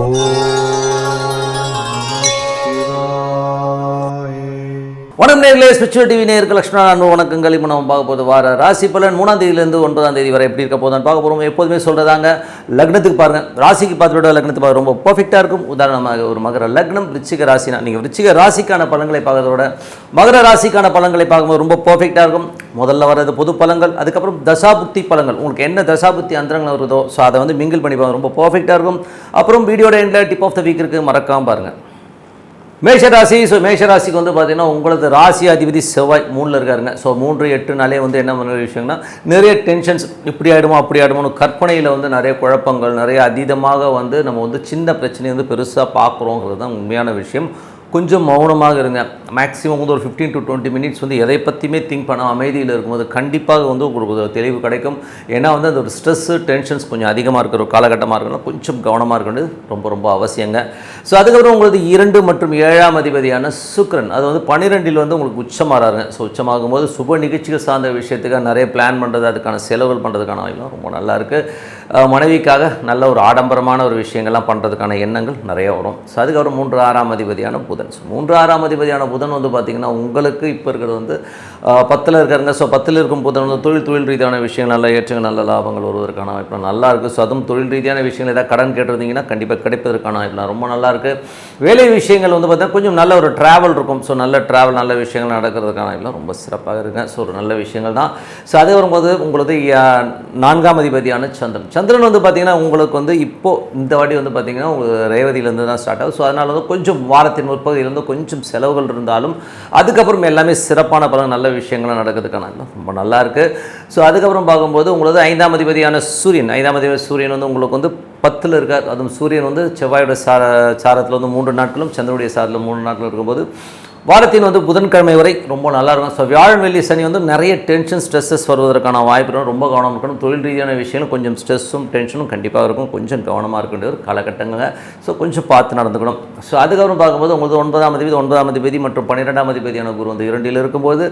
Oh. வணக்கம் நேர்களே special TV நேருக்கு லட்சுமணா அன்பு வணக்கங்கள். இப்போ நம்ம பார்க்க போது வார ராசி பலன். மூணாம் தேதியிலேருந்து ஒன்பதாம் தேதி வரை எப்படி இருக்க போதும் பார்க்க போகிறோம் எப்போதுமே சொல்கிறதாங்க லக்னத்துக்கு பாருங்கள் ராசிக்கு பார்த்துட்டு லக்னத்து லக்னத்துக்கு பார்க்க ரொம்ப பர்ஃபெக்டாக இருக்கும். உதாரணமாக ஒரு மகர லக்னம் ரிச்சிக ராசினா நீங்கள் ரிச்சிக ராசிக்கான பலன்களை பார்க்கறதோட மகர ராசிக்கான பலன்களை பார்க்கும்போது ரொம்ப பர்ஃபெக்டாக இருக்கும். முதல்ல வர்றது பொது பலங்கள் அதுக்கப்புறம் தசாபுக்தி பலங்கள் உங்களுக்கு என்ன தசாபுக்தி அந்தரங்கள் வருதோ ஸோ அதை வந்து மிங்கிள் பண்ணி பாருங்க ரொம்ப பர்ஃபெக்டாக இருக்கும். அப்புறம் வீடியோட எண்டில் டிப் ஆஃப் த வீக் இருக்குது மறக்காம பாருங்கள் மேஷராசி ஸோ மேஷராசிக்கு வந்து பார்த்தீங்கன்னா உங்களது ராசி அதிபதி செவ்வாய் மூணில் இருக்காருங்க. ஸோ மூன்று எட்டுனாலே வந்து என்ன பண்ணுற விஷயம்னா நிறைய டென்ஷன்ஸ் இப்படி ஆகிடுமோ அப்படி ஆகிடுமோனு கற்பனையில் வந்து நிறைய குழப்பங்கள் நிறைய அதீதமாக வந்து நம்ம வந்து சின்ன பிரச்சனையை வந்து பெருசாக பார்க்குறோங்கிறது தான் உண்மையான விஷயம். கொஞ்சம் மௌனமாக இருங்க. மேக்ஸிமம் வந்து ஒரு ஃபிஃப்டீன் டு டுவெண்ட்டி மினிட்ஸ் வந்து எதை பற்றியுமே திங்க் பண்ண அமைதியில் இருக்கும்போது கண்டிப்பாக வந்து உங்களுக்கு ஒரு தெளிவு கிடைக்கும். ஏன்னா வந்து அந்த ஒரு ஸ்ட்ரெஸ்ஸு டென்ஷன்ஸ் கொஞ்சம் அதிகமாக இருக்கிற ஒரு காலகட்டமாக இருக்கணும். கொஞ்சம் கவனமாக இருக்கணும் ரொம்ப ரொம்ப அவசியங்க. ஸோ அதுக்கப்புறம் உங்களுக்கு இரண்டு மற்றும் ஏழாம் அதிபதியான சுக்ரன் அது வந்து பன்னிரெண்டில் வந்து உங்களுக்கு உச்சமாறாருங்க. ஸோ உச்சமாகும் போது சுப நிகழ்ச்சிகள் சார்ந்த விஷயத்துக்காக நிறைய பிளான் பண்ணுறது அதுக்கான செலவுகள் பண்ணுறதுக்கான வாய்ப்புலாம் ரொம்ப நல்லாயிருக்கு மனைவிக்காக நல்ல ஒரு ஆடம்பரமான ஒரு விஷயங்கள்லாம் பண்ணுறதுக்கான எண்ணங்கள் நிறைய வரும். ஸோ அதுக்கப்புறம் மூன்று ஆறாம் அதிபதியான புதன். ஸோ மூன்று ஆறாம் அதிபதியான புதன் வந்து பார்த்திங்கன்னா உங்களுக்கு இப்போ இருக்கிறது வந்து பத்தில் இருக்காருங்க ஸோ பத்தில் இருக்கும் புதன் வந்து தொழில் தொழில் ரீதியான விஷயங்கள் நல்லா ஏற்றங்கள் நல்ல லாபங்கள் வருவதற்கான வாய்ப்பு நல்லா இருக்குது ஸோ அதுவும் தொழில் ரீதியான விஷயங்கள் ஏதாவது கடன் கேட்டிருந்தீங்கன்னா கண்டிப்பாக கிடைப்பதற்கான வாய்ப்புலாம் ரொம்ப நல்லா இருக்குது வேலை விஷயங்கள் வந்து பார்த்திங்கன்னா கொஞ்சம் நல்ல ஒரு ட்ராவல் இருக்கும். ஸோ நல்ல ட்ராவல் நல்ல விஷயங்கள் நடக்கிறதுக்கான வாய்ப்புலாம் ரொம்ப சிறப்பாக இருக்குங்க ஸோ ஒரு நல்ல விஷயங்கள் தான். ஸோ அது வரும்போது உங்களது நான்காம் அதிபதியான சந்திரன். சந்திரன் வந்து பார்த்திங்கன்னா உங்களுக்கு வந்து இப்போது இந்த வாட்டி வந்து பார்த்திங்கன்னா உங்களுக்கு ரேவதியிலேருந்து தான் ஸ்டார்ட் ஆகும் ஸோ அதனால் வந்து கொஞ்சம் வாரத்தின் முற்பகுதியிலேருந்து கொஞ்சம் செலவுகள் இருந்தாலும் அதுக்கப்புறம் எல்லாமே சிறப்பான பல நல்ல விஷயங்கள்லாம் நடக்கிறதுக்கான ரொம்ப நல்லா இருக்குது ஸோ அதுக்கப்புறம் பார்க்கும்போது உங்களது ஐந்தாம் அதிபதியான சூரியன். ஐந்தாம் அதிபதி சூரியன் வந்து உங்களுக்கு வந்து பத்தில் இருக்கார். அதுவும் சூரியன் வந்து செவ்வாயோட சார சாரத்தில் வந்து மூன்று நாட்களும் சந்திரனுடைய சாரத்தில் மூணு நாட்களும் இருக்கும்போது வாரத்தின் வந்து புதன்கிழமை வரை ரொம்ப நல்லா இருக்கும். ஸோ வியாழன் வெள்ளி சனி வந்து நிறைய டென்ஷன் ஸ்ட்ரெஸ்ஸஸ் வருவதற்கான வாய்ப்பு இருக்கும். ரொம்ப கவனம் இருக்கணும். தொழில் ரீதியான விஷயங்களும் கொஞ்சம் ஸ்ட்ரெஸ்ஸும் டென்ஷனும் கண்டிப்பாக இருக்கும். கொஞ்சம் கவனமாக இருக்க வேண்டிய ஒரு காலகட்டங்கள் ஸோ கொஞ்சம் பார்த்து நடந்துக்கணும். ஸோ அதுக்கப்புறம் பார்க்கும்போது உங்களுக்கு ஒன்பதாம் அதிபதி ஒன்பதாம் அதிபதி மற்றும் பன்னிரெண்டாம் அதிபதியான குரு வந்து இரண்டில் இருக்கும்போது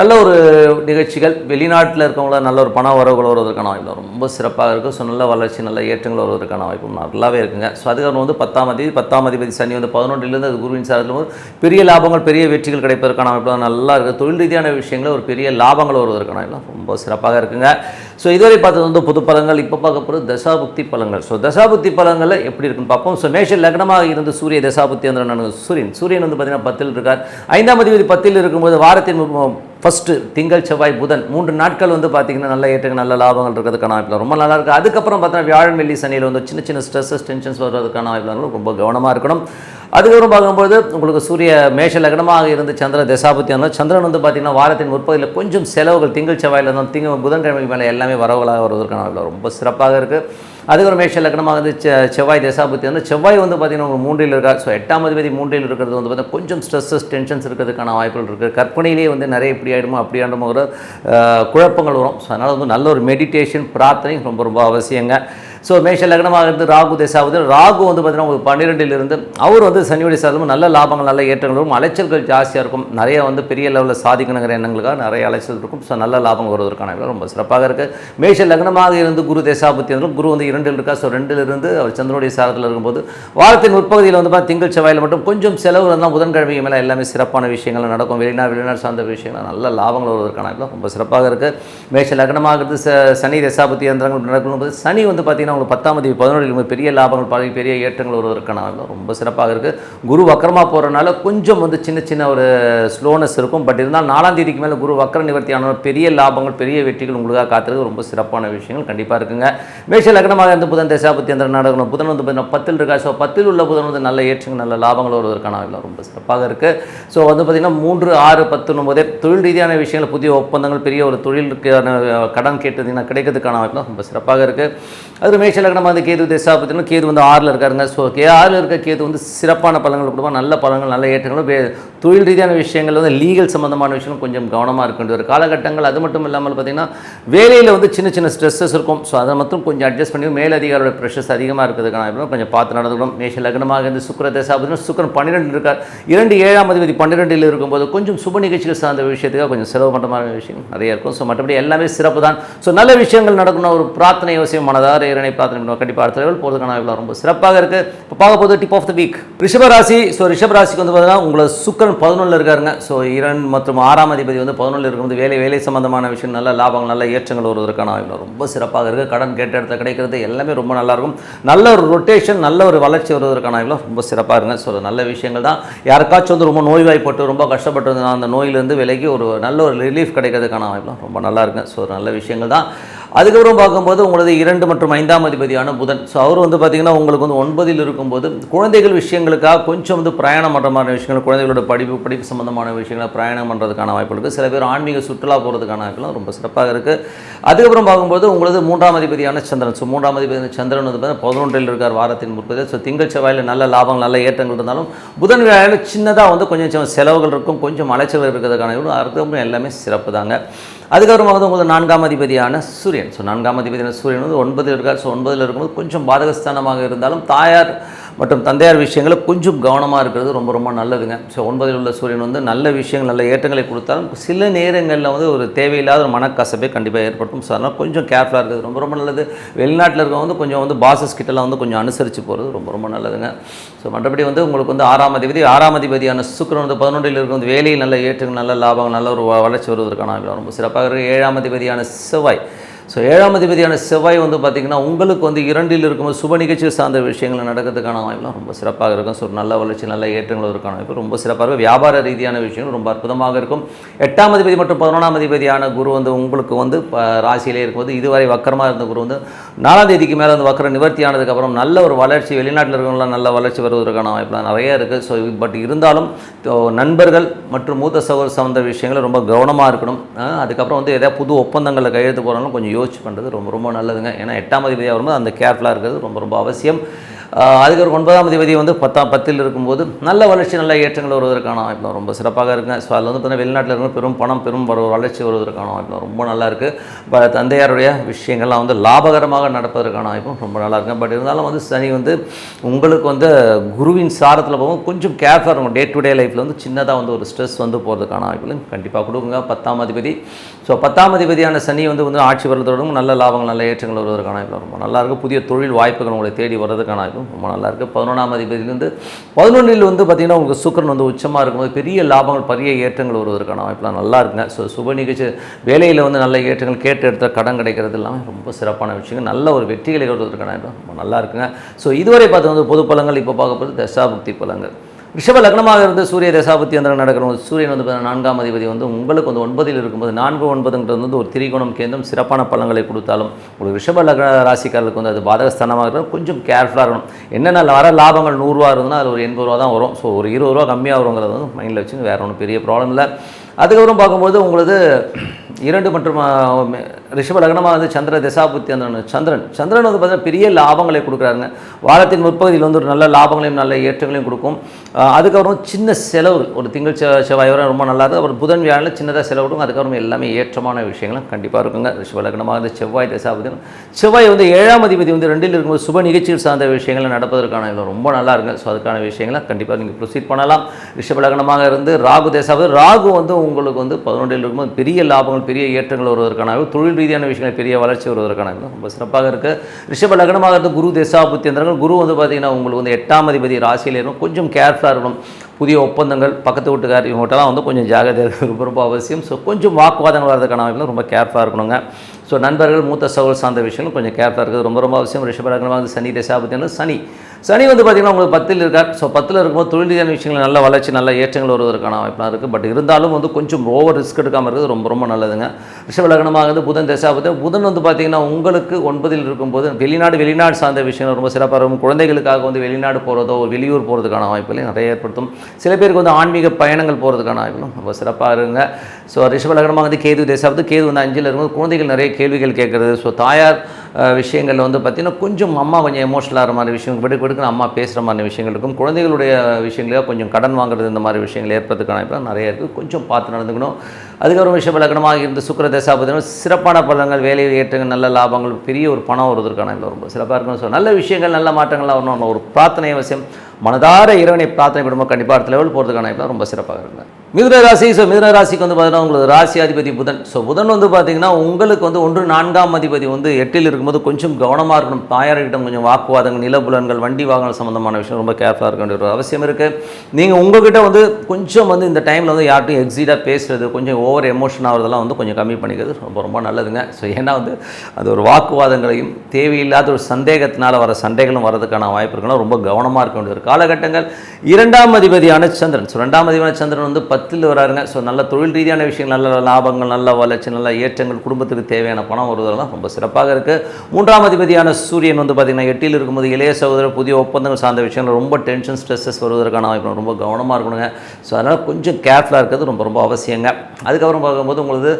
நல்ல ஒரு நிகழ்ச்சிகள். வெளிநாட்டில் இருக்கவங்கள நல்ல ஒரு பண வரவுகள் வருவதற்கான வாய்ப்பு ரொம்ப சிறப்பாக இருக்கும். ஸோ நல்ல வளர்ச்சி நல்ல ஏற்றங்கள் வருவதற்கான வாய்ப்பு நல்லாவே இருக்குங்க. ஸோ அதுக்கப்புறம் வந்து பத்தாம் அதிபதி பத்தாம் அதிபதி சனி வந்து பதினொன்றிலிருந்து அது குருவின் சாரத்தில் பெரிய லாபங்கள் பெரிய பெரிய வெற்றிகள் கிடைப்பதற்கான அமைப்பு நல்லா இருக்குது தொழில் ரீதியான விஷயங்களில் ஒரு பெரிய லாபங்கள் வருவதற்கான எல்லாம் ரொம்ப சிறப்பாக இருக்குங்க. ஸோ இதுவரை பார்த்தது வந்து புது பலங்கள் இப்போ பார்க்க போகிறது தசாபுக்தி பலங்கள் ஸோ தசாபுக்தி பலங்களில் எப்படி இருக்குன்னு பார்ப்போம். ஸோ மேஷ லக்னமாக இருந்து சூரிய தசாபுக்தி வந்து சூரியன். சூரியன் வந்து பார்த்தீங்கன்னா பத்தில் இருக்கார். ஐந்தாம் அதிபதி பத்தில் இருக்கும்போது வாரத்தின் ஃபஸ்ட்டு திங்கள் செவ்வாய் புதன் மூன்று நாட்கள் வந்து பார்த்திங்கன்னா நல்ல ஏற்றங்கள் நல்ல லாபங்கள் இருக்கிறதுக்கான வாய்ப்பில் ரொம்ப நல்லா இருக்குது அதுக்கப்புறம் பார்த்தீங்கன்னா வியாழன் வெள்ளி சனியில் வந்து சின்ன சின்ன ஸ்ட்ரெஸ்ஸஸ் டென்ஷன்ஸ் வர்றதுக்கான வாய்ப்பில் ரொம்ப கவனமாக இருக்கணும். அதுக்கப்புறம் பார்க்கும்போது உங்களுக்கு சூரிய மேஷ லக்னமாக இருந்து சந்திர தசாபத்தி சந்திரன் வந்து பார்த்திங்கன்னா வாரத்தின் முற்பகுதியில் கொஞ்சம் செலவுகள் திங்கள் செவ்வாயில் இருந்தால் புதன் புதன்கிழமை மேலே எல்லாமே வரவுகளாக வருவதற்கான ரொம்ப சிறப்பாக இருக்குது அதுக்கப்புறம் மேஷ லக்னமாக வந்து செவ்வாய் தசாபத்தி வந்து செவ்வாய் வந்து பார்த்திங்கன்னா உங்களுக்கு மூன்றில் இருக்கா ஸோ எட்டாம் அதிபதி மூன்றில் இருக்கிறது வந்து பார்த்தீங்கன்னா கொஞ்சம் ஸ்ட்ரெஸ்ஸஸ் டென்ஷன்ஸ் இருக்கிறதுக்கான வாய்ப்புகள் இருக்குது கற்பனையிலேயே வந்து நிறைய இப்படி ஆகிடுமோ அப்படி ஆகிடுமோங்கிற ஒரு குழப்பங்கள் வரும். ஸோ அதனால் வந்து நல்ல ஒரு மெடிடேஷன் பிரார்த்தனை ரொம்ப ரொம்ப அவசியங்க. ஸோ மேஷ லக்னமாக இருந்து ராகு திசாவது ராகு வந்து பார்த்தீங்கன்னா உங்களுக்கு பன்னிரெண்டில் இருந்து அவர் வந்து சனியுடைய சாதமும் நல்ல லாபங்கள் நல்ல ஏற்றங்கள் வரும் அலைச்சல்கள் ஜாஸ்தியாக இருக்கும். நிறைய வந்து பெரிய லெவலில் சாதிக்கணுங்கிற எண்ணங்களுக்காக நிறைய அலைச்சல் இருக்கும். ஸோ நல்ல லாபம் வருவதற்கான ரொம்ப சிறப்பாக இருக்குது மேஷ லக்னமாக இருந்து குரு தசாபத்தி வந்து குரு வந்து இரண்டில் இருக்கா? ஸோ ரெண்டில் இருந்து அவர் சந்திரனுடைய சாரத்தில் இருக்கும்போது வாரத்தின் முற்பகுதியில் வந்து பார்த்தா திங்கள் செவ்வாயில் மட்டும் கொஞ்சம் செலவு இருந்தால் புதன்கிழமை மேலே எல்லாமே சிறப்பான விஷயங்கள் நடக்கும். வெளிநாடு வெளிநாடு சார்ந்த விஷயங்கள் நல்ல லாபங்கள் வருவதற்கான ரொம்ப சிறப்பாக இருக்குது மேஷ லக்னமாக இருந்து ச- சனி தசாபத்தி யந்திரங்கள் நடக்கும்போது சனி வந்து பார்த்தீங்கன்னா அவங்களுக்கு பத்தாம் தேதி பதினோரு பெரிய லாபங்கள் பல பெரிய ஏற்றங்கள் வருவதற்கான ரொம்ப சிறப்பாக இருக்குது குரு வக்கரமாக போகிறனால கொஞ்சம் வந்து சின்ன சின்ன ஒரு ஸ்லோனஸ் இருக்கும். பட் இருந்தால் நாலாம் தேதிக்கு மேலே குரு வக்கர நிவர்த்தியான பெரிய லாபங்கள் பெரிய வெற்றிகள் உங்களுக்காக காத்திருக்கு ரொம்ப சிறப்பான விஷயங்கள் கண்டிப்பாக இருக்குங்க. மேஷ லக்னமாக இருந்து புதன் தசாபத்தி அந்த நடக்கணும் புதன் வந்து பார்த்தீங்கன்னா பத்தில் இருக்கா ஸோ பத்தில் உள்ள புதன் வந்து நல்ல ஏற்றங்கள் நல்ல லாபங்கள் வருவதற்கான ரொம்ப சிறப்பாக இருக்குது ஸோ வந்து பார்த்திங்கன்னா மூன்று ஆறு பத்து போதே தொழில் ரீதியான விஷயங்கள் புதிய ஒப்பந்தங்கள் பெரிய ஒரு தொழிலுக்கான கடன் கேட்டதுன்னா கிடைக்கிறதுக்கான வாய்ப்பு ரொம்ப சிறப்பாக இருக்குது அது மேஷ லக்னமாக வந்து கேது திசா பார்த்தீங்கன்னா கேது வந்து ஆறில் இருக்காருங்க. ஸோ கே ஆறில் இருக்க கேது வந்து சிறப்பான பழங்கள் கொடுப்பாங்க நல்ல பழங்கள் நல்ல ஏற்றங்களும் தொழில் ரீதியான விஷயங்கள் வந்து லீகல் சம்மந்தமான விஷயம் கொஞ்சம் கவனமாக இருக்க வேண்டிய ஒரு காலகட்டங்கள். அது மட்டும் இல்லாமல் பார்த்தீங்கன்னா வேலையில் வந்து சின்ன சின்ன ஸ்ட்ரெஸ்ஸஸ் இருக்கும். ஸோ அதை மட்டும் கொஞ்சம் அட்ஜஸ்ட் பண்ணி மேலதிகாரோட ப்ரெஷர்ஸ் அதிகமாக இருக்கிறதுக்கான கொஞ்சம் பார்த்து நடந்துக்கணும். மேஷ லக்னமாக இருந்து சுக்கர தசா சுக்கரன் பன்னிரெண்டு இருக்கார். இரண்டு ஏழாம் அதிபதி பன்னிரெண்டில் இருக்கும்போது கொஞ்சம் சுப நிகழ்ச்சிகள் சார்ந்த விஷயத்துக்காக கொஞ்சம் செலவு பண்ணுற விஷயம் நிறைய இருக்கும். ஸோ மற்றபடி எல்லாமே சிறப்பு தான். ஸோ நல்ல விஷயங்கள் நடக்கணும் ஒரு பிரார்த்தனை அவசியம் மனதார இறைனை பிரார்த்தனை பண்ணுவோம். கண்டிப்பாக அடுத்த லெவல் போகிறதுக்கான ரொம்ப சிறப்பாக இருக்குது இப்போ பார்க்க போது டிப் ஆஃப் த வீக் ரிஷபராசி ஸோ ரிஷபராசிக்கு வந்து பார்த்தீங்கன்னா உங்களை சுக்கரன் பதினொன்றில் இருக்காருங்க. ஸோ இரண் மற்றும் ஆறாம் அதிபதி வந்து பதினொன்றில் இருக்கும்போது வேலை வேலை சம்பந்தமான விஷயம் நல்ல லாபங்கள் நல்ல ஏற்றங்கள் வருவதற்கான வாய்ப்புகள் ரொம்ப சிறப்பாக இருக்குது கடன் கேட்ட இடத்துல கிடைக்கிறது எல்லாமே ரொம்ப நல்லா இருக்கும். நல்ல ஒரு ரொட்டேஷன் நல்ல ஒரு வளர்ச்சி வருவதற்கான வாய்ப்புகள் ரொம்ப சிறப்பாக இருங்க ஸோ நல்ல விஷயங்கள் தான். யாருக்காச்சும் வந்து ரொம்ப நோய்வாய்ப்பட்டு ரொம்ப கஷ்டப்பட்டு நான் அந்த நோயிலிருந்து விலகி ஒரு நல்ல ஒரு ரிலீஃப் கிடைக்கிறதுக்கான வாய்ப்புலாம் ரொம்ப நல்லா இருக்குங்க. ஸோ நல்ல விஷயங்கள் தான். அதுக்கப்புறம் பார்க்கும்போது உங்களது இரண்டு மற்றும் ஐந்தாம் அதிபதியான புதன். ஸோ அவர் வந்து பார்த்திங்கன்னா உங்களுக்கு வந்து ஒன்பதில் இருக்கும்போது குழந்தைகள் விஷயங்களுக்காக கொஞ்சம் வந்து பிரயாணம் பண்ணுற மாதிரி விஷயங்கள் குழந்தைகளோட படிப்பு படிப்பு சம்மந்தமான விஷயங்களை பிரயாணம் பண்ணுறதுக்கான வாய்ப்பு இருக்குது சில பேர் ஆன்மீக சுற்றுலா போகிறதுக்கான வாய்ப்புலாம் ரொம்ப சிறப்பாக இருக்குது அதுக்கப்புறம் பார்க்கும்போது உங்களது மூன்றாம் அதிபதியான சந்திரன். ஸோ மூன்றாம் அதிபதியான சந்திரன் வந்து பார்த்தீங்கன்னா பதினொன்றில் இருக்கார் வாரத்தின் முற்பது ஸோ திங்கள் செவ்வாயில் நல்ல லாபம் நல்ல ஏற்றங்கள் இருந்தாலும் புதன் வியாழன் சின்னதாக வந்து கொஞ்சம் செலவுகள் இருக்கும் கொஞ்சம் அலைச்சல் இருக்கிறதுக்கான அதுக்கப்புறம் எல்லாமே சிறப்பு தாங்க. அதுக்கப்புறமா வந்து உங்களுக்கு நான்காம் அதிபதியான சூரியன். ஸோ நான்காம் அதிபதியான சூரியன் வந்து ஒன்பதில் இருக்கார். ஸோ ஒன்பதில் இருக்கும்போது கொஞ்சம் பாதகஸ்தானமாக இருந்தாலும் தாயார் மற்றும் தந்தையார் விஷயங்களை கொஞ்சம் கவனமாக இருக்கிறது ரொம்ப ரொம்ப நல்லதுங்க. ஸோ ஒன்பதில் உள்ள சூரியன் வந்து நல்ல விஷயங்கள் நல்ல ஏற்றங்களை கொடுத்தாலும் சில நேரங்களில் வந்து ஒரு தேவையில்லாத ஒரு மனக்கசப்பை கண்டிப்பாக ஏற்படுத்தும். ஸோ அதனால் கொஞ்சம் கேர்ஃபுல்லாக இருக்கிறது ரொம்ப ரொம்ப நல்லது. வெளிநாட்டில் இருக்கவங்க வந்து கொஞ்சம் வந்து பாசஸ் கிட்டலாம் வந்து கொஞ்சம் அனுசரித்து போகிறது ரொம்ப ரொம்ப நல்லதுங்க. ஸோ மற்றபடி வந்து உங்களுக்கு வந்து ஆறாம் அதிபதி ஆறாம் அதிபதியான சுக்கரன் வந்து பதினொன்றில் இருக்க வந்து வேலையில் நல்ல ஏற்றங்கள் நல்ல லாபம் நல்ல ஒரு வ- வளர்ச்சி வருவதற்கான ரொம்ப சிறப்பாக இருக்குது ஏழாம் அதிபதியான செவ்வாய் ஸோ ஏழாம் அதிபதியான செவ்வாய் வந்து பார்த்திங்கன்னா உங்களுக்கு வந்து இரண்டில் இருக்கும்போது சுப நிகழ்ச்சி சார்ந்த விஷயங்கள் நடக்கிறதுக்கான வாய்ப்புலாம் ரொம்ப சிறப்பாக இருக்கும். ஸோ நல்ல வளர்ச்சி நல்ல ஏற்றங்கள் இருக்கான வாய்ப்பு ரொம்ப சிறப்பாக இருக்கும். வியாபார ரீதியான விஷயங்கள் ரொம்ப அற்புதமாக இருக்கும். எட்டாம் அதிபதி மற்றும் பதினொன்றாம் அதிபதியான குரு வந்து உங்களுக்கு வந்து ராசியிலே இருக்கும்போது இதுவரை வக்கரமாக இருந்த குரு வந்து நாலாம் தேதிக்கு மேலே வந்து வக்கரம் நிவர்த்தி ஆனதுக்கப்புறம் நல்ல ஒரு வளர்ச்சி வெளிநாட்டில் இருக்கவங்களாம் நல்ல வளர்ச்சி வருவதற்கான வாய்ப்புலாம் நிறைய இருக்குது ஸோ பட் இருந்தாலும் நண்பர்கள் மற்றும் மூத்த சகோதர சம்மந்த விஷயங்கள் ரொம்ப கவனமாக இருக்கணும். அதுக்கப்புறம் வந்து எதாவது புது ஒப்பந்தங்களில் கையெழுத்து போகிறாலும் கொஞ்சம் யோசிச்சு பண்ணுறது ரொம்ப ரொம்ப நல்லதுங்க. ஏன்னா எட்டாம் அதிபதியாக வரும்போது அந்த கேர்ஃபுல்லாக இருக்கிறது ரொம்ப ரொம்ப அவசியம். அதுக்கு ஒரு ஒன்பதாம் அதிபதி வந்து பத்தாம் பத்தில் இருக்கும்போது நல்ல வளர்ச்சி நல்ல ஏற்றங்கள் வருவதற்கான வாய்ப்பு ரொம்ப சிறப்பாக இருக்குங்க. ஸோ அதில் வந்து பார்த்தீங்கன்னா வெளிநாட்டில் இருக்கும் பெரும் பணம் பெரும் வரு- வளர்ச்சி வருவதற்கான வாய்ப்பு ரொம்ப நல்லா இருக்குது பட் தந்தையாருடைய விஷயங்கள்லாம் வந்து லாபகரமாக நடப்பதற்கான வாய்ப்பும் ரொம்ப நல்லா இருக்கும் பட் இருந்தாலும் வந்து சனி வந்து உங்களுக்கு வந்து குருவின் சாரத்தில் போகும். கொஞ்சம் கேர்ஃபுல்லாக இருக்கும் டே டு டே லைஃப்பில் வந்து சின்னதாக வந்து ஒரு ஸ்ட்ரெஸ் வந்து போகிறதுக்கான வாய்ப்புகளும் கண்டிப்பாக கொடுக்குங்க. பத்தாம் அதிபதி. ஸோ பத்தாம் அதிபதியான சனி வந்து வந்து ஆட்சி வருவதோடும் நல்ல லாபங்கள் நல்ல ஏற்றங்கள் வருவதற்கான வாய்ப்பு ரொம்ப நல்லாயிருக்கும் புதிய தொழில் வாய்ப்புகள் உங்களை தேடி வர்றதுக்கான ரொம்ப நல்லா இருக்கு. பதினொன்றாம் அதிபதியிலிருந்து பதினொன்றில் வந்து பார்த்தீங்கன்னா உங்களுக்கு சுக்கரன் வந்து உச்சமாக இருக்கும்போது பெரிய லாபங்கள் பெரிய ஏற்றங்கள் வருவதற்கான வாய்ப்புலாம் நல்லா இருக்குங்க. ஸோ சுப நிகழ்ச்சி வேலையில் வந்து நல்ல ஏற்றங்கள் கேட்டு எடுத்த கடன் கிடைக்கிறது எல்லாமே ரொம்ப சிறப்பான விஷயங்கள் நல்ல ஒரு வெற்றிகளை வருவதற்கான ரொம்ப நல்லா இருக்குங்க. ஸோ இதுவரை பார்த்து வந்து பொது பலங்கள் இப்போ பார்க்க போகிறது தசாபுக்தி பலங்கள். ரிஷப லக்னமாக இருந்து சூரிய தசாபத்தி அந்த நடக்கிறவங்க சூரியன் வந்து நான்காம் அதிபதி வந்து உங்களுக்கு வந்து ஒன்பதில் இருக்கும்போது நான்கு ஒன்பதுங்கிறது வந்து ஒரு திரிகோணம் கேந்திரம் சிறப்பான பலன்களை கொடுத்தாலும் உங்களுக்கு ரிஷப லக்ன ராசிக்காரர்களுக்கு வந்து அது பாதகஸ்தானமாக இருக்கணும் கொஞ்சம் கேர்ஃபுல்லாக இருக்கணும். என்னென்ன வர லாபங்கள் நூறுரூவா இருந்ததுன்னா அது ஒரு எண்பது ரூபா தான் வரும். ஸோ ஒரு இருபது ரூபா கம்மியாக வருங்கிறது வந்து மைண்டில் வச்சு வேறு ஒன்றும் பெரிய ப்ராப்ளம் இல்லை. அதுக்கப்புறம் பார்க்கும்போது உங்களது இரண்டு மற்றும் ரிஷப லக்னமாக வந்து சந்திர திசாபுத்தி அந்த சந்திரன். சந்திரன் வந்து பார்த்தீங்கன்னா பெரிய லாபங்களை கொடுக்குறாருங்க. வாரத்தின் முற்பகுதியில் வந்து ஒரு நல்ல லாபங்களையும் நல்ல ஏற்றங்களையும் கொடுக்கும். அதுக்கப்புறம் சின்ன செலவுகள். ஒரு திங்கள் செவ்வாய் வரை ரொம்ப நல்லா இருக்குது அப்புறம் புதன் வியாழனில் சின்னதாக செலவு கொடுக்கும். அதுக்கப்புறம் எல்லாமே ஏற்றமான விஷயங்களும் கண்டிப்பாக இருக்குங்க. ரிஷப லக்னமாக வந்து செவ்வாய் திசாபுத்தி. செவ்வாய் வந்து ஏழாம் அதிபதி வந்து ரெண்டில் இருக்கும்போது சுப நிகழ்ச்சிகள் சார்ந்த விஷயங்களை நடப்பதற்கான இது ரொம்ப நல்லா இருக்குங்க. ஸோ அதுக்கான விஷயங்களை கண்டிப்பாக நீங்கள் ப்ரொசீட் பண்ணலாம். ரிஷப லக்னமாக இருந்து ராகு தேசாவது ராகு வந்து உங்களுக்கு வந்து பதினொன்றில் இருக்கும்போது பெரிய லாபங்கள் பெரிய ஏற்றங்கள் வருவதற்கான தொழில் ரீதியான விஷயங்கள் பெரிய வளர்ச்சி வருவதற்கான ரொம்ப சிறப்பாக இருக்குது ரிஷப லக்னமாக இருந்து குரு தேசாபுத்தி குரு வந்து பார்த்தீங்கன்னா உங்களுக்கு வந்து எட்டாம் அதிபதி ராசியில் இருக்கும் கொஞ்சம் கேர்ஃபுல்லாக இருக்கணும். புதிய ஒப்பந்தங்கள் பக்கத்து வீட்டுக்கார் இவங்ககிட்டலாம் வந்து கொஞ்சம் ஜாகிரதையாக இருக்கிறது ரொம்ப ரொம்ப அவசியம். ஸோ கொஞ்சம் வாக்குவாதங்கள் வரதுக்கான அமைப்பில் ரொம்ப கேர்ஃபுல்லாக இருக்கணுங்க. ஸோ நண்பர்கள் மூத்த சகோல் சார்ந்த விஷயங்கள் கொஞ்சம் கேர்ஃபுல்லாக இருக்குது ரொம்ப ரொம்ப அவசியம். ரிஷப லக்னமாக வந்து சனி தசாபத்தினா சனி சனி வந்து பார்த்திங்கன்னா உங்களுக்கு பத்தில் இருக்கார். ஸோ பத்தில் இருக்கும்போது தொழில் ரீதியான விஷயங்கள் நல்ல வளர்ச்சி நல்ல ஏற்றங்கள் வருவதற்கான வாய்ப்பாக இருக்குது பட் இருந்தாலும் வந்து கொஞ்சம் ஓவர் ரிஸ்க் எடுக்காமல் இருக்கிறது ரொம்ப ரொம்ப நல்லதுங்க. ரிஷப வந்து புதன் தசாபத்தை புதன் வந்து பார்த்திங்கன்னா உங்களுக்கு ஒன்பதில் இருக்கும்போது வெளிநாடு வெளிநாடு சார்ந்த விஷயங்கள் ரொம்ப சிறப்பாக இருக்கும். குழந்தைகளுக்காக வந்து வெளிநாடு போகிறதோ வெளியூர் போகிறதுக்கான வாய்ப்புகளையும் நிறைய ஏற்படுத்தும். சில பேருக்கு வந்து ஆன்மீக பயணங்கள் போகிறதுக்கான வாய்ப்புகளும் ரொம்ப சிறப்பாக இருங்க ஸோ ரிஷபலகனமாக வந்து கேது தசாபத்து கேது வந்து அஞ்சில் இருக்கும்போது குழந்தைகள் நிறைய கேள்விகள் கேட்குறது. ஸோ தாயார் விஷயங்கள் வந்து பார்த்திங்கன்னா கொஞ்சம் அம்மா கொஞ்சம் எமோஷனலாக ஆகிற மாதிரி விஷயம் விடுக்கு விடுக்குன்னு அம்மா பேசுகிற மாதிரி விஷயங்கள் இருக்கும் குழந்தைகளுடைய விஷயங்களையோ கொஞ்சம் கடன் வாங்குறது இந்த மாதிரி விஷயங்கள் ஏற்படுறதுக்கான வாய்ப்பு நிறைய இருக்குது கொஞ்சம் பார்த்து நடந்துக்கணும். அதுக்கப்புறம் விஷயம் லக்னமாக இருந்து சுக்கர தசா பார்த்தீங்கன்னா சிறப்பான பலன்கள் வேலை ஏற்றங்கள் நல்ல லாபங்கள் பெரிய ஒரு பணம் வருவதற்கான இப்போ ரொம்ப சிறப்பாக இருக்கணும் ஸோ நல்ல விஷயங்கள் நல்ல மாற்றங்கள்லாம் வரணும். ஒரு பிரார்த்தனை அவசியம். மனதார இறைவனை பிரார்த்தனை பண்ணும்போது கண்டிப்பாக அடுத்த லெவல் போகிறதுக்கான வாய்ப்பு ரொம்ப சிறப்பாக இருக்குங்க மிதுன ராசி ஸோ மிதுன ராசிக்கு வந்து பார்த்தீங்கன்னா உங்களுக்கு ராசி அதிபதி புதன். ஸோ புதன் வந்து பார்த்தீங்கன்னா உங்களுக்கு வந்து ஒன்று நான்காம் அதிபதி வந்து எட்டில் இருக்கும்போது கொஞ்சம் கவனமாக இருக்கணும். தாயார்கிட்ட கொஞ்சம் வாக்குவாதங்கள் நிலப்புலன்கள் வண்டி வாகனம் சம்மந்தமான விஷயம் ரொம்ப கேர்ஃபுல்லாக இருக்க வேண்டிய ஒரு அவசியம் இருக்குது நீங்கள் உங்ககிட்ட வந்து கொஞ்சம் வந்து இந்த டைமில் வந்து யார்ட்டும் எக்ஸிட்டாக பேசுறது கொஞ்சம் ஓவர் எமோஷன் ஆகிறதெல்லாம் வந்து கொஞ்சம் கம்மி பண்ணிக்கிறது ரொம்ப ரொம்ப நல்லதுங்க. ஸோ ஏன்னா வந்து அது ஒரு வாக்குவாதங்களையும் தேவையில்லாத ஒரு சந்தேகத்தினால் வர சண்டைகளும் வரதுக்கான வாய்ப்பு இருக்குன்னா ரொம்ப கவனமாக இருக்க வேண்டிய ஒரு காலகட்டங்கள். இரண்டாம் அதிபதியான சந்திரன். ஸோ ரெண்டாம் அதிபதியான சந்திரன் வந்து பத்தில் வராருங்க. ஸோ நல்ல தொழில் ரீதியான விஷயங்கள் நல்ல லாபங்கள் நல்ல வளர்ச்சி நல்ல ஏற்றங்கள் குடும்பத்துக்கு தேவையான பணம் வருவதெல்லாம் ரொம்ப சிறப்பாக இருக்குது மூன்றாம் அதிபதியான சூரியன் வந்து பார்த்திங்கன்னா எட்டில் இருக்கும்போது இளைய சகோதரர் புதிய ஒப்பந்தங்கள் சார்ந்த விஷயங்கள் ரொம்ப டென்ஷன் ஸ்ட்ரெஸ்ஸஸ் வருவதற்கான வாய்ப்பு ரொம்ப கவனமாக இருக்கணுங்க. ஸோ அதனால் கொஞ்சம் கேர்ஃபுல்லாக இருக்கிறது ரொம்ப ரொம்ப அவசியங்க. அதுக்கப்புறம் பார்க்கும்போது உங்களுக்கு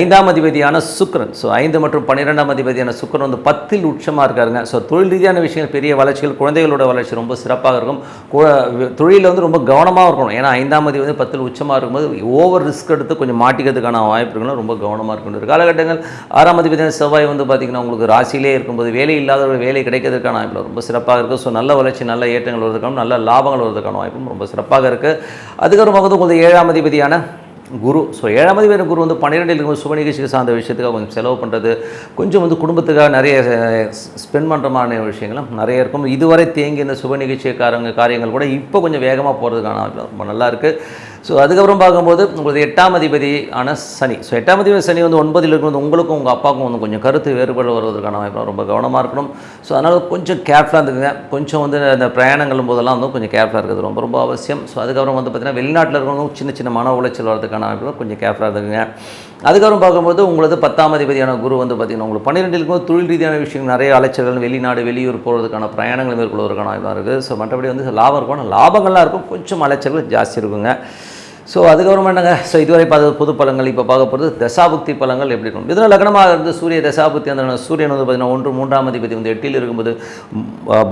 ஐந்தாம் அதிபதியான சுக்கிரன். ஸோ ஐந்து மற்றும் பன்னிரெண்டாம் அதிபதியான சுக்கிரன் வந்து பத்தில் உச்சமாக இருக்காருங்க. ஸோ தொழில் ரீதியான விஷயங்கள் பெரிய வளர்ச்சிகள் குழந்தைகளோட வளர்ச்சி ரொம்ப சிறப்பாக இருக்கும். தொழிலில் வந்து ரொம்ப கவனமாக இருக்கணும். ஏன்னா ஐந்தாம் அதிபதி பத்தில் உச்சமாக இருக்கும்போது ஓவர் ரிஸ்க் எடுத்து கொஞ்சம் மாட்டிக்கிறதுக்கான வாய்ப்பு இருக்குன்னா ரொம்ப கவனமாக இருக்கணும் ஒரு காலகட்டங்கள் ஆறாம் அதிபதியான செவ்வாய் வந்து பார்த்திங்கன்னா உங்களுக்கு ராசியிலே இருக்கும்போது வேலை இல்லாதவர்கள் வேலை கிடைக்கிறதுக்கான வாய்ப்பு ரொம்ப சிறப்பாக இருக்குது ஸோ நல்ல வளர்ச்சி நல்ல ஏற்றங்கள் வருவதற்கான நல்ல லாபங்கள் வருவதற்கான வாய்ப்பும் ரொம்ப சிறப்பாக இருக்குது அதுக்கப்புறம் வந்து உங்களுக்கு ஏழாம் அதிபதியான குரு. ஸோ ஏழாம் அதிபதி குரு வந்து பன்னிரெண்டில் இருக்கும் சுப நிகழ்ச்சிக்கு சார்ந்த விஷயத்துக்காக கொஞ்சம் செலவு பண்ணுறது கொஞ்சம் வந்து குடும்பத்துக்காக நிறைய ஸ்பெண்ட் பண்ணுற மாதிரி விஷயங்களும் நிறைய இருக்கும். இதுவரை தேங்கி இந்த சுப நிகழ்ச்சிக்காரங்க காரியங்கள் கூட இப்போ கொஞ்சம் வேகமாக போகிறதுக்கான ரொம்ப நல்லா இருக்குது ஸோ அதுக்கப்புறம் பார்க்கும்போது உங்களுக்கு எட்டாம் அதிபதி ஆன சனி. ஸோ எட்டாம் அதிபதி சனி வந்து ஒன்பதில் இருக்கும்போது உங்களுக்கும் உங்கள் அப்பாவுக்கும் வந்து கொஞ்சம் கருத்து வேறுபாடு வருவதற்கான வாய்ப்பு ரொம்ப கவனமாக இருக்கணும். ஸோ அதனால் கொஞ்சம் கேர்ஃபுல்லாக இருந்துக்குங்க. கொஞ்சம் வந்து அந்த பிரயாணங்கள் போதெல்லாம் வந்து கொஞ்சம் கேர்ஃபுல்லாக இருக்கிறது ரொம்ப ரொம்ப அவசியம். ஸோ அதுக்கப்புறம் வந்து பார்த்திங்கன்னா வெளிநாட்டில் இருக்கிறவங்க சின்ன சின்ன மன உளைச்சல் வரதுக்கான வாய்ப்பு கொஞ்சம் கேர்ஃபுல்லாக இருந்துக்குங்க. அதுக்கப்புறம் பார்க்கும்போது உங்களது பத்தாம் அதிபதியான குரு வந்து பார்த்திங்கன்னா உங்களுக்கு பன்னிரெண்டு இருக்கும்போது தொழில் ரீதியான விஷயங்கள் நிறைய அலைச்சல்கள் வெளிநாடு வெளியூர் போகிறதுக்கான பிரயாணங்கள் மேற்கொள்வதற்கான வாய்ப்பாக இருக்குது. ஸோ மற்றபடி வந்து லாபம் இருக்கும். லாபங்கள்லாம் இருக்கும். கொஞ்சம் அலைச்சல்கள் ஜாஸ்தி இருக்குங்க. ஸோ அதுக்கப்புறம் என்னங்க? ஸோ இதுவரை பார்த்த பொது பலங்கள் இப்போ பார்க்க போகிறது தசாபுக்தி பலங்கள் எப்படி இருக்கும்? இதில் லக்னமாக இருந்து சூரிய தசாபுக்தி அந்த சூரியன் வந்து பார்த்தீங்கன்னா ஒன்று மூன்றாம் அதிபதி வந்து எட்டில் இருக்கும்போது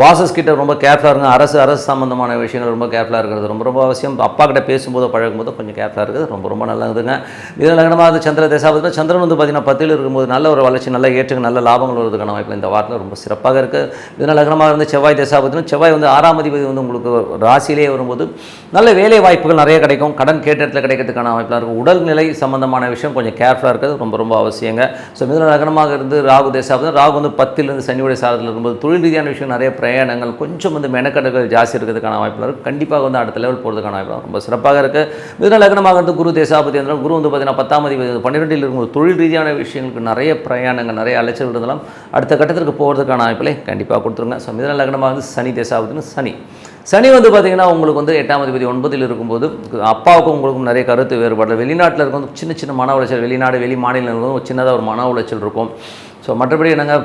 பாசஸ் கிட்ட ரொம்ப கேர்ஃபுல்லாக இருங்க. அரசு அரசு சம்பந்தமான விஷயங்கள் ரொம்ப கேர்ஃபுல்லாக இருக்கிறது. ரொம்ப ரொம்ப அவசியம். அப்பா கிட்ட பேசும்போது பழகும்போது கொஞ்சம் கேர்ஃபுல்லாக இருக்குது ரொம்ப ரொம்ப நல்லதுங்க. இதில் லக்னமாக இருந்து சந்திர தசாபுத்தினா சந்திரன் வந்து பார்த்தீங்கன்னா பத்தில் இருக்கும்போது நல்ல ஒரு வளர்ச்சி நல்ல ஏற்றுக்கு நல்ல லாபங்கள் வருவதற்கான வாய்ப்பு இந்த வாரத்தில் ரொம்ப சிறப்பாக இருக்குது இதனால் லக்னமாக இருந்து செவ்வாய் தசாபுத்தினா செவ்வாய் வந்து ஆறாம் அதிபதி வந்து உங்களுக்கு ராசியிலே வரும்போது நல்ல வேலை வாய்ப்புகள் நிறைய கிடைக்கும். கடன் கேட்ட இடத்துல கிடைக்கிறதுக்கான அமைப்பெலாம் இருக்கும். உடல்நிலை சம்பந்தமான விஷயம் கொஞ்சம் கேர்ஃபுல்லாக இருக்கிறது ரொம்ப ரொம்ப அவசியங்க. ஸோ மிதன நகரமாக இருந்து ராகு தேசாபதி ராகு வந்து பத்திலிருந்து சனியுடைய சாரத்தில் இருக்கும்போது தொழில் ரீதியான விஷயம் நிறைய பிரயாணங்கள் கொஞ்சம் வந்து மெனக்கடுகள் ஜாஸ்தி இருக்கிறதுக்கான வாய்ப்புலாம் இருக்கும் கண்டிப்பாக வந்து அடுத்த லெவல் போகிறதுக்கான வாய்ப்பு ரொம்ப சிறப்பாக இருக்குது மிதன லக்னமாக இருந்து குரு தேசாபதி இருந்தாலும் குரு வந்து பார்த்தீங்கன்னா பத்தாம் அதிபதி பன்னிரெண்டில் இருக்கும்போது தொழில் ரீதியான விஷயங்களுக்கு நிறைய பிரயாணங்கள் நிறைய அலைச்சல் இருந்தாலும் அடுத்த கட்டத்திற்கு போகிறதுக்கான வாய்ப்புகளை கண்டிப்பாக கொடுத்துருங்க. ஸோ மிதன லக்னமாக வந்து சனி தேசாபதினு சனி. சனி வந்து பார்த்தீங்கன்னா உங்களுக்கு வந்து எட்டாம் அதிபதி ஒன்பதில் இருக்கும்போது அப்பாவுக்கும் உங்களுக்கும் நிறைய கருத்து வேறுபாடு வெளிநாட்டில் இருக்கும் சின்ன சின்ன மன உளைச்சல் வெளிநாடு வெளி மாநிலம் இருக்கும் சின்னதாக ஒரு மன உளைச்சல் இருக்கும். ஸோ மற்றபடி என்னங்க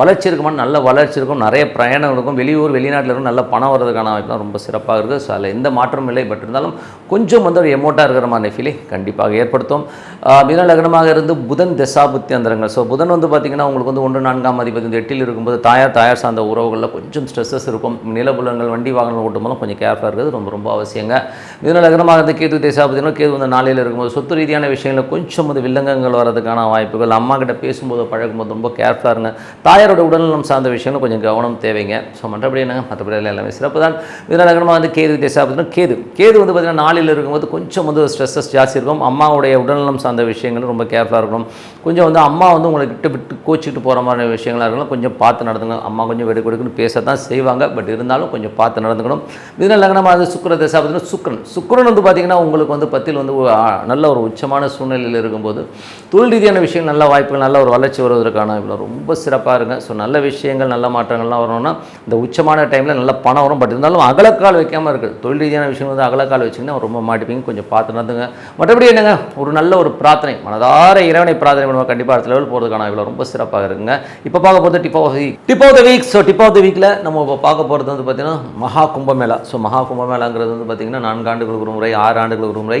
வளர்ச்சி இருக்குமா? நல்ல வளர்ச்சி இருக்கும். நிறைய பிரயாணம் இருக்கும். வெளியூர் வெளிநாட்டில் இருக்கும். நல்ல பணம் வர்றதுக்கான வாய்ப்பு ரொம்ப சிறப்பாக இருக்குது. ஸோ அதில் எந்த மாற்றமும் இல்லை. பட் இருந்தாலும் கொஞ்சம் வந்து ஒரு எமோட்டாக இருக்கிற மாதிரி ஃபீலிங் கண்டிப்பாக ஏற்படுத்தும். ஆஹ், லக்னமாக இருந்து புதன் தசாபுத்தி அந்தரங்கள். ஸோ புதன் வந்து பார்த்திங்கன்னா உங்களுக்கு வந்து ஒன்று நான்காம் அதிபதி வந்து எட்டில் இருக்கும்போது தாயார் தாயார் சார்ந்த உறவுகளில் கொஞ்சம் ஸ்ட்ரெஸ்ஸஸ் இருக்கும். நிலபுலங்கள் வண்டி வாகனங்கள் ஓட்டும் போதும் கொஞ்சம் கேர்ஃபுல்லாக இருக்கிறது ரொம்ப ரொம்ப அவசியங்க. மிதுன லக்னமாக இருந்து கேது தசாபுத்தினா கேது வந்து நாளையில் இருக்கும்போது சொத்து ரீதியான விஷயங்களில் கொஞ்சம் வந்து வில்லங்கங்கள் வரதுக்கான வாய்ப்புகள் அம்மா கிட்ட பேசும்போது பழகும்போது ரொம்ப கேர்ஃபுல்லாக இருங்க. தாயாரோட உடல்நலம் சார்ந்த விஷயங்களும் கொஞ்சம் கவனம் தேவைங்க. ஸோ மற்றபடி என்னங்க? மற்றபடி எல்லாமே சிறப்பு தான் மிதுன லக்னமாக வந்து கேது தசாபுத்தினா கேது. கேது வந்து பார்த்திங்கன்னா நாளில் இருக்கும்போது கொஞ்சம் வந்து ஸ்ட்ரெஸ்ஸஸ் ஜாஸ்தி இருக்கும். அம்மாவுடைய உடல்நலம் சார்ந்த விஷயங்கள் ரொம்ப கேர்ஃபுல்லாக இருக்கணும். கொஞ்சம் வந்து அம்மா வந்து உங்களை கிட்ட விட்டு கோச்சிக்கிட்டு போகிற மாதிரி விஷயங்களாக இருக்கலாம் கொஞ்சம் பார்த்து நடந்துங்க அம்மா கொஞ்சம் வெடி கொடுக்குன்னு பேச தான் செய்வாங்க. பட் இருந்தாலும் கொஞ்சம் பார்த்து நடந்துக்கணும். மிதுன லக்னமாக வந்து சுக்கர தசாபதினா சுக்கரன். சுக்கரன் வந்து பார்த்திங்கன்னா உங்களுக்கு வந்து பத்தில் வந்து நல்ல ஒரு உச்சமான சூழ்நிலையில் இருக்கும்போது தொழில் ரீதியான விஷயங்கள் நல்ல வாய்ப்புகள் நல்ல ஒரு வளர்ச்சி வருவதற்கான இவ்வளோ ரொம்ப சிறப்பாக இருங்க. ஸோ நல்ல விஷயங்கள் நல்ல மாற்றங்கள்லாம் வரணும்னா இந்த உச்சமான டைமில் நல்ல பணம் வரும். பட் இருந்தாலும் அகலக்கால் வைக்காமல் இருக்குது தொழில் ரீதியான விஷயம் வந்து அகலக்கால் வச்சிங்கன்னா ரொம்ப மாட்டிப்பீங்க. கொஞ்சம் பார்த்து நடந்துங்க. மற்றபடி என்னங்க? ஒரு நல்ல ஒரு பிரார்த்தனை. மனதார இறைவனை பிரார்த்தனை நம்ம கண்டிப்பாக அடுத்த லெவல் போகிறதுக்கான இவ்வளோ ரொம்ப சிறப்பாக இருக்குங்க. இப்போ பார்க்க போகிறது tip of week tip of the week so tip of the வீக்கில் நம்ம இப்போ பார்க்க போகிறது வந்து பார்த்திங்கன்னா மகா கும்பமேளா. ஸோ மகா கும்பமேளாங்கிறது வந்து பார்த்திங்கன்னா நான்கு ஆண்டுகளுக்கு ஒரு முறை ஆறு ஆண்டுகளுக்கு ஒரு முறை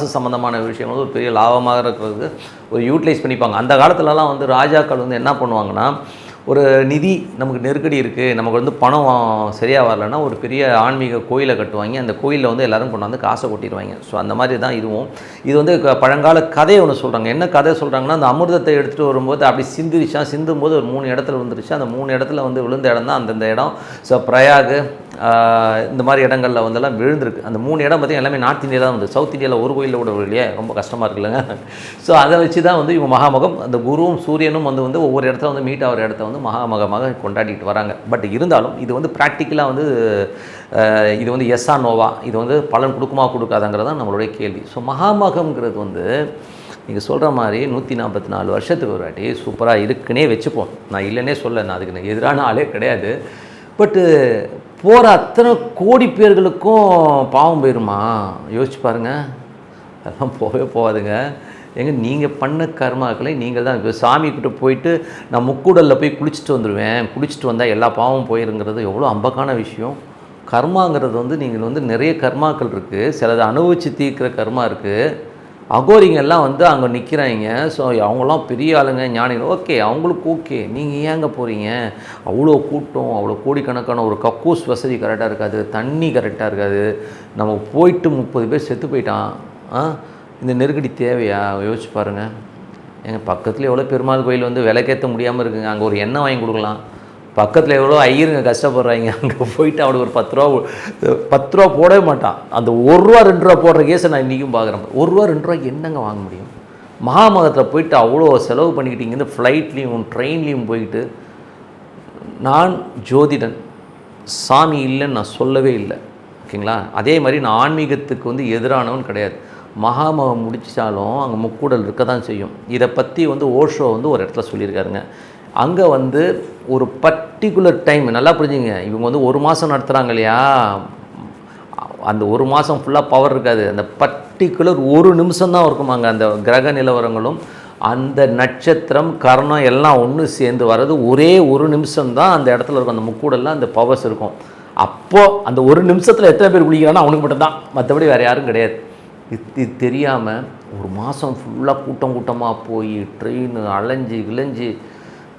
சம்மந்தமான விஷயம் வந்து ஒரு பெரிய லாபமாக இருக்கிறதுக்கு ஒரு யூட்டிலைஸ் பண்ணிப்பாங்க. அந்த காலத்துலலாம் வந்து ராஜாக்கள் வந்து என்ன பண்ணுவாங்கன்னா ஒரு நிதி நமக்கு நெருக்கடி இருக்குது நமக்கு வந்து பணம் சரியாக வரலன்னா ஒரு பெரிய ஆன்மீக கோயிலை கட்டுவாங்க. அந்த கோயிலில் வந்து எல்லாரும் கொண்டாந்து காசை கொட்டிடுவாங்க ஸோ அந்த மாதிரி தான் இதுவும். இது வந்து க- பழங்கால கதையை ஒன்று சொல்கிறாங்க என்ன கதை சொல்கிறாங்கன்னா அந்த அமிர்தத்தை எடுத்துகிட்டு வரும்போது அப்படி சிந்திருச்சா சிந்தும் போது ஒரு மூணு இடத்துல விழுந்துருச்சு அந்த மூணு இடத்துல வந்து விழுந்த இடம் தான் அந்தந்த இடம். ஸோ பிரயாகு இந்த மாதிரி இடங்களில் வந்தெல்லாம் விழுந்திருக்கு. அந்த மூணு இடம் பார்த்தீங்கன்னா எல்லாமே நார்த் இந்தியா தான் வந்து சவுத் இந்தியாவில் ஒரு கோயிலில் கூட இல்லையே ரொம்ப கஷ்டமாக இருக்குல்லங்க ஸோ அதை வச்சு தான் வந்து இவங்க மகாமகம் அந்த குருவும் சூரியனும் வந்து வந்து ஒவ்வொரு இடத்துல வந்து மீட் ஆகிற இடத்த வந்து மகாமகமாக கொண்டாடிட்டு வராங்க. பட் இருந்தாலும் இது வந்து ப்ராக்டிக்கலாக வந்து இது வந்து எஸ்ஆ நோவா இது வந்து பலன் கொடுக்குமா கொடுக்காதாங்கிறது தான் நம்மளுடைய கேள்வி. ஸோ மகாமகம்ங்கிறது வந்து நீங்கள் சொல்கிற மாதிரி நூற்றி நாற்பத்தி நாலு வருஷத்துக்கு ஒரு வாட்டி சூப்பராக இருக்குன்னே வச்சுப்போம். நான் இல்லைன்னே சொல்ல நான் அதுக்கு எதிரான ஆளே கிடையாது. பட்டு போகிற அத்தனை கோடி பேர்களுக்கும் பாவம் போயிருமா? யோசிச்சு பாருங்கள் அதெல்லாம் போகவே போகாதுங்க ஏங்க நீங்கள் பண்ண கர்மாக்களை நீங்கள் தான். இப்போ சாமி கிட்ட போயிட்டு நான் முக்கூடலில் போய் குளிச்சுட்டு வந்துடுவேன் குளிச்சுட்டு வந்தால் எல்லா பாவமும் போயிருங்கிறது எவ்வளோ அம்பக்கான விஷயம். கர்மாங்கிறது வந்து நீங்கள் வந்து நிறைய கர்மாக்கள் இருக்குது சிலது அனுபவித்து தீர்க்கிற கர்மா இருக்குது அகோரிங்கெல்லாம் வந்து அங்கே நிற்கிறாங்க ஸோ அவங்களாம் பெரிய ஆளுங்க ஞானிகள். ஓகே அவங்களுக்கு ஓகே நீங்கள் ஏங்க போகிறீங்க அவ்வளோ கூட்டம் அவ்வளோ கோடிக்கணக்கான ஒரு கக்கூஸ் வசதி கரெக்டாக இருக்காது. தண்ணி கரெக்டாக இருக்காது. நம்ம போயிட்டு முப்பது பேர் செத்து போயிட்டான். ஆ? இந்த நெருக்கடி தேவையா? யோசிச்சு பாருங்கள் எங்கள் பக்கத்தில் எவ்வளோ பெருமாள் கோயில் வந்து விலைக்கேற்ற முடியாமல் இருக்குங்க. அங்கே ஒரு எண்ணெய் வாங்கி கொடுக்கலாம். பக்கத்தில் எவ்வளோ ஐயருங்க கஷ்டப்படுறாங்க? அங்கே போயிட்டு அவனுக்கு ஒரு பத்து ரூபா பத்து ரூபா போடவே மாட்டான். அந்த ஒரு ரூபா ரெண்டு ரூபா போடுற கேஸை நான் இன்றைக்கும் பார்க்குறேன் ஒரு ரூபா ரெண்டு ரூபாய்க்கு என்னங்க வாங்க முடியும்? மகாமகத்தில் போயிட்டு அவ்வளோ செலவு பண்ணிக்கிட்டு இங்கேருந்து ஃப்ளைட்லேயும் ட்ரெயின்லேயும் போயிட்டு நான் ஜோதிடன். சாமி இல்லைன்னு நான் சொல்லவே இல்லை. ஓகேங்களா? அதே மாதிரி நான் ஆன்மீகத்துக்கு வந்து எதிரானவன் கிடையாது. மகாமகம் முடிச்சாலும் அங்கே முக்கூடல் இருக்க தான் செய்யும். இதை பற்றி வந்து ஓஷோ வந்து ஒரு இடத்துல சொல்லியிருக்காருங்க. அங்கே வந்து ஒரு பர்டிகுலர் டைம் நல்லா புரிஞ்சுங்க. இவங்க வந்து ஒரு மாதம் நடத்துகிறாங்க இல்லையா? அந்த ஒரு மாதம் ஃபுல்லாக பவர் இருக்காது. அந்த பர்டிகுலர் ஒரு நிமிஷம் தான் இருக்குமாங்க. அந்த கிரக நிலவரங்களும் அந்த நட்சத்திரம் கரணம் எல்லாம் ஒன்று சேர்ந்து வர்றது ஒரே ஒரு நிமிஷம் தான் அந்த இடத்துல இருக்கும். அந்த முக்கூடெல்லாம் அந்த பவர்ஸ் இருக்கும். அப்போது அந்த ஒரு நிமிஷத்தில் எத்தனை பேர் குளிக்கிறானோ அவனுக்கு மட்டும்தான். மற்றபடி வேறு யாரும் கிடையாது. இது இது தெரியாமல் ஒரு மாதம் ஃபுல்லாக கூட்டம் கூட்டமாக போய் ட்ரெயின் அலைஞ்சு கிளைஞ்சு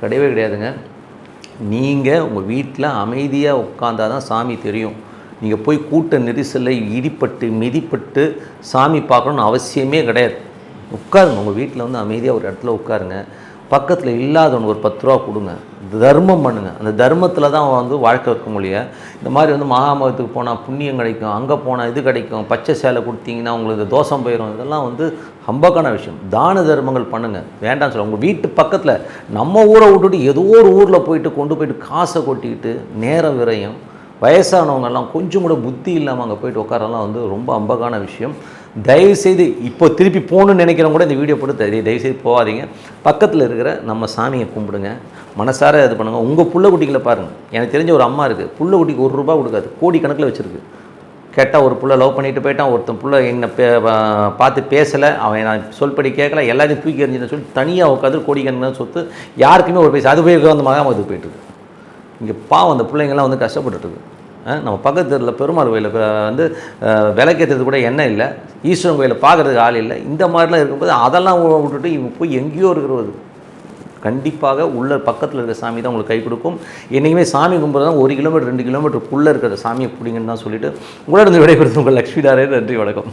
கிடையவே கிடையாதுங்க. நீங்கள் உங்கள் வீட்டில் அமைதியாக உட்காந்தா தான் சாமி தெரியும். நீங்கள் போய் கூட்ட நெரிசலில் இடிப்பட்டு மிதிப்பட்டு சாமி பார்க்கணுன்னு அவசியமே கிடையாது. உட்காருங்க. உங்கள் வீட்டில் வந்து அமைதியாக ஒரு இடத்துல உட்காருங்க. பக்கத்தில் இல்லாதவனுக்கு ஒரு பத்து ரூபா கொடுங்க. தர்மம் பண்ணுங்க. அந்த தர்மத்தில் தான் அவன் வந்து வாழ்க்கை வைக்க முடியும். இந்த மாதிரி வந்து மகாமகத்துக்கு போனால் புண்ணியம் கிடைக்கும் அங்கே போனால் இது கிடைக்கும் பச்சை சேலை கொடுத்தீங்கன்னா உங்களுக்கு தோஷம் போயிடும் இதெல்லாம் வந்து ஹம்பக்கான விஷயம். தான தர்மங்கள் பண்ணுங்கள் வேண்டாம்னு சொல்ல உங்கள் வீட்டு பக்கத்தில் நம்ம ஊரை விட்டுட்டு ஏதோ ஒரு ஊரில் போயிட்டு கொண்டு போயிட்டு காசை கொட்டிக்கிட்டு நேரம் விரயம் வயசானவங்கெல்லாம் கொஞ்சம் கூட புத்தி இல்லாமல் அங்கே போயிட்டு உட்காரலாம் வந்து ரொம்ப அம்பகான விஷயம். தயவுசெய்து இப்போ திருப்பி போகணுன்னு நினைக்கிறவங்க கூட இந்த வீடியோ போட்டு தயவுசெய்து போகாதீங்க. பக்கத்தில் இருக்கிற நம்ம சாமியை கும்பிடுங்க. மனசார இது பண்ணுங்கள் உங்கள் புள்ள குட்டிகளை பாருங்கள் எனக்கு தெரிஞ்ச ஒரு அம்மா இருக்குது புள்ள குட்டிக்கு ஒரு ரூபா கொடுக்காது. கோடி கணக்கில் வச்சுருக்கு. கேட்டால் ஒரு புள்ள லவ் பண்ணிட்டு போயிட்டான். ஒருத்தன் புள்ள என்ன பே பார்த்து பேசலை. அவன் நான் சொல்படி கேட்கல. எல்லாத்தையும் தூக்கி எறிஞ்சுன்னு சொல்லி தனியாக உட்காந்து கோடிக்கணக்கான சொத்து யாருக்குமே ஒரு பைசா அது போய் அந்த மகாமத்துக்கு போயிட்டுருக்கு இங்கே பாவம் அந்த பிள்ளைங்கள்லாம் வந்து கஷ்டப்பட்டுருக்கு நம்ம பக்கத்து தெருவில் பெருமாள் கோயிலில் வந்து அஹ், விளக்கேற்றுறது கூட எண்ணெய் இல்லை. ஈஸ்வரன் கோயிலில் பார்க்குறதுக்கு ஆள் இல்லை. இந்த மாதிரிலாம் இருக்கும்போது அதெல்லாம் விட்டுட்டு இவங்க போய் எங்கேயோ இருக்கிறது கண்டிப்பாக உள்ள பக்கத்தில் இருக்கிற சாமி தான் உங்களுக்கு கை கொடுக்கும். என்றைக்குமே சாமி கும்பிட்றது தான் ஒரு கிலோமீட்டர் ரெண்டு கிலோமீட்டருக்குள்ளே இருக்கிற சாமியை பிடிங்கன்னு தான் சொல்லிட்டு உங்களோட விடைபெறுது உங்கள் லக்ஷ்மி நாராயணன். நன்றி வணக்கம்.